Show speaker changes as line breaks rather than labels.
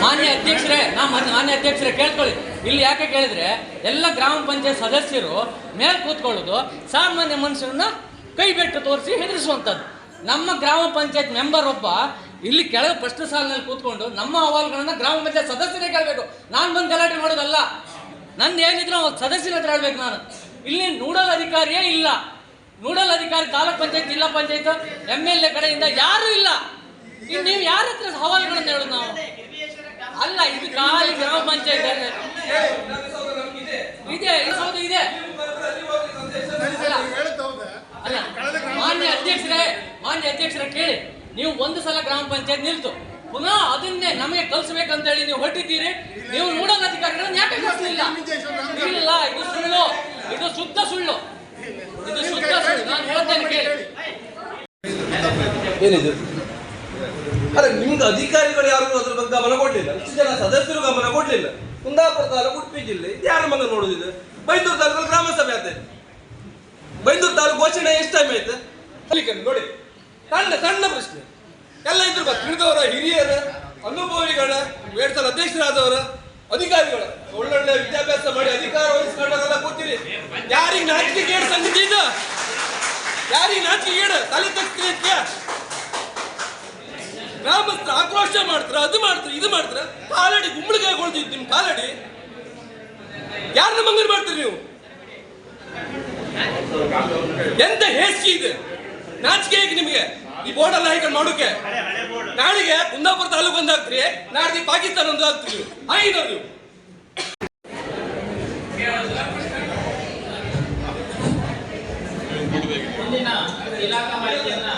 ಮಾನ್ಯ ಮಾನ್ಯ ಅಧ್ಯಕ್ಷರೇ ಕೇಳ್ಕೊಳ್ಳಿ. ಇಲ್ಲಿ ಯಾಕೆ ಕೇಳಿದ್ರೆ, ಎಲ್ಲ ಗ್ರಾಮ ಪಂಚಾಯತ್ ಸದಸ್ಯರು ಮೇಲೆ ಕೂತ್ಕೊಳ್ಳೋದು ಸಾಮಾನ್ಯ ಮನುಷ್ಯರನ್ನ ಕೈ ಬೆಟ್ಟು ತೋರಿಸಿ ಹೆದರಿಸುವಂಥದ್ದು. ನಮ್ಮ ಗ್ರಾಮ ಪಂಚಾಯತ್ ಮೆಂಬರ್ ಒಬ್ಬ ಇಲ್ಲಿ ಕೆಳಗೆ ಫಸ್ಟ್ ಸಾಲಿನಲ್ಲಿ ಕೂತ್ಕೊಂಡು ನಮ್ಮ ಅಹವಾಲುಗಳನ್ನ ಗ್ರಾಮ ಪಂಚಾಯತ್ ಸದಸ್ಯರೇ ಕೇಳಬೇಕು. ನಾನು ಬಂದು ಗಲಾಟೆ ಮಾಡೋದಲ್ಲ. ನಂದು ಏನಿದ್ರು ಸದಸ್ಯರ ಹತ್ರ ಹೇಳ್ಬೇಕು ನಾನು. ಇಲ್ಲಿ ನೂಡಲ್ ಅಧಿಕಾರಿಯೇ ಇಲ್ಲ. ನೂಡಲ್ ಅಧಿಕಾರಿ ತಾಲೂಕ್ ಪಂಚಾಯತ್, ಜಿಲ್ಲಾ ಪಂಚಾಯತ್, ಎಂ ಎಲ್ ಎ ಕಡೆಯಿಂದ ಯಾರೂ ಇಲ್ಲ. ಇಲ್ಲಿ ನೀವು ಯಾರ ಹತ್ರ ಹವಾಲುಗಳನ್ನ ಹೇಳೋದು ನಾವು? ಇದು ಖಾಲಿ ಗ್ರಾಮ ಪಂಚಾಯತ್ ಇದೆ ಸೌಧ ಇದೆ. ಅಲ್ಲ ಮಾನ್ಯ ಅಧ್ಯಕ್ಷರೇ, ಮಾನ್ಯ ಅಧ್ಯಕ್ಷರ ಕೇಳಿ, ನೀವು ಒಂದು ಸಲ ಗ್ರಾಮ ಪಂಚಾಯತ್ ನಿಲ್ತು. ಪುನಃ ಅದನ್ನೇ ನಮಗೆ ಕಲಿಸ್ಬೇಕಂತ ಹೇಳಿ ನೀವು ಹೊರಟಿದ್ದೀರಿ. ನೀವು ನೋಡೋಣ ಅಧಿಕಾರಿಗಳನ್ನ ಯಾಕೆ ಕಳಿಸ್ಲಿಲ್ಲ? ಇಲ್ಲ, ಇದು ಸುಳ್ಳು. ಇದು ಶುದ್ಧ ಸುಳ್ಳು. ಇದು ಶುದ್ಧ ಸುಳ್ಳು. ನಾನು ಹೇಳ್ತೇನೆ, ಕೇಳಿ.
ಏನಿದು? ಅಲ್ಲ ನಿಮ್ದು ಅಧಿಕಾರಿಗಳು ಯಾರು ಅದ್ರ ಬಗ್ಗೆ ಗಮನ ಕೊಡ್ಲಿಲ್ಲ. ಇಷ್ಟು ಜನ ಸದಸ್ಯರು ಗಮನ ಕೊಡ್ಲಿಲ್ಲ. ಕುಂದಾಪುರ ತಾಲೂಕು ಉಡುಪಿ ಜಿಲ್ಲೆ ಯಾರ ಮನೆ ನೋಡುದಿದೆ? ಬೈಂದೂರು ತಾಲೂಕಲ್ಲಿ ಗ್ರಾಮ ಸಭೆ ಬೈಂದೂರು ತಾಲೂಕು ಘೋಷಣೆ ಎಷ್ಟು ಟೈಮ್ ಆಯ್ತು? ನೋಡಿ. ಸಣ್ಣ ಸಣ್ಣ ಪ್ರಶ್ನೆ. ಎಲ್ಲ ಇದ್ರು ಬಗ್ಗೆ ತಿಳಿದವರ ಹಿರಿಯರ, ಅನುಭವಿಗಳ ಎರಡು ಅಧ್ಯಕ್ಷರಾದವರ, ಅಧಿಕಾರಿಗಳ. ಒಳ್ಳೊಳ್ಳೆ ವಿದ್ಯಾಭ್ಯಾಸ ಮಾಡಿ ಅಧಿಕಾರ ವಹಿಸ್ಕೊಂಡವರೆಲ್ಲ ಕೂತೀರಿ. ಯಾರಿಗೆ ನಾಚಿಕೆ ಕೇಳ ಸಂಗತಿ ಯಾರಿಗೆ ನಾಚಿಕೆ ಕೇಳ ತಲೆ ತಗ್ಸ್ತೀರಿ? ಮಾಡ್ತಾರ ಅದು ಮಾಡ್ತಾರ, ಇದು ಮಾಡ್ತಾರ. ಕಾಲಡಿ ಗುಂಬಳಿಗೆ ಕೊಳ್ತಿದ್ ನಿಮ್ ಕಾಲಡಿ. ಯಾರನ್ನ ಮಂಗನ್ ಮಾಡ್ತೀರಿ ನೀವು? ಎಂತ ಹೇಸಿಗೆ ಇದೆ? ನಾಚಿಕೆ ಹೇಗೆ ನಿಮಗೆ? ಈ ಬೋರ್ಡ್ ಎಲ್ಲ ಹೇಗೆ ಮಾಡೋಕೆ? ನಾಳೆಗೆ ಕುಂದಾಪುರ ತಾಲೂಕು ಒಂದು ಹಾಕ್ತೀರಿ ನಾಡ್ದು ಪಾಕಿಸ್ತಾನ ಒಂದು ಹಾಕ್ತೀರಿ ಹಾಗಿದ್ದಾರೆ ನೀವು
ಇಲಾಖಾ ಮಾಹಿತಿಯನ್ನ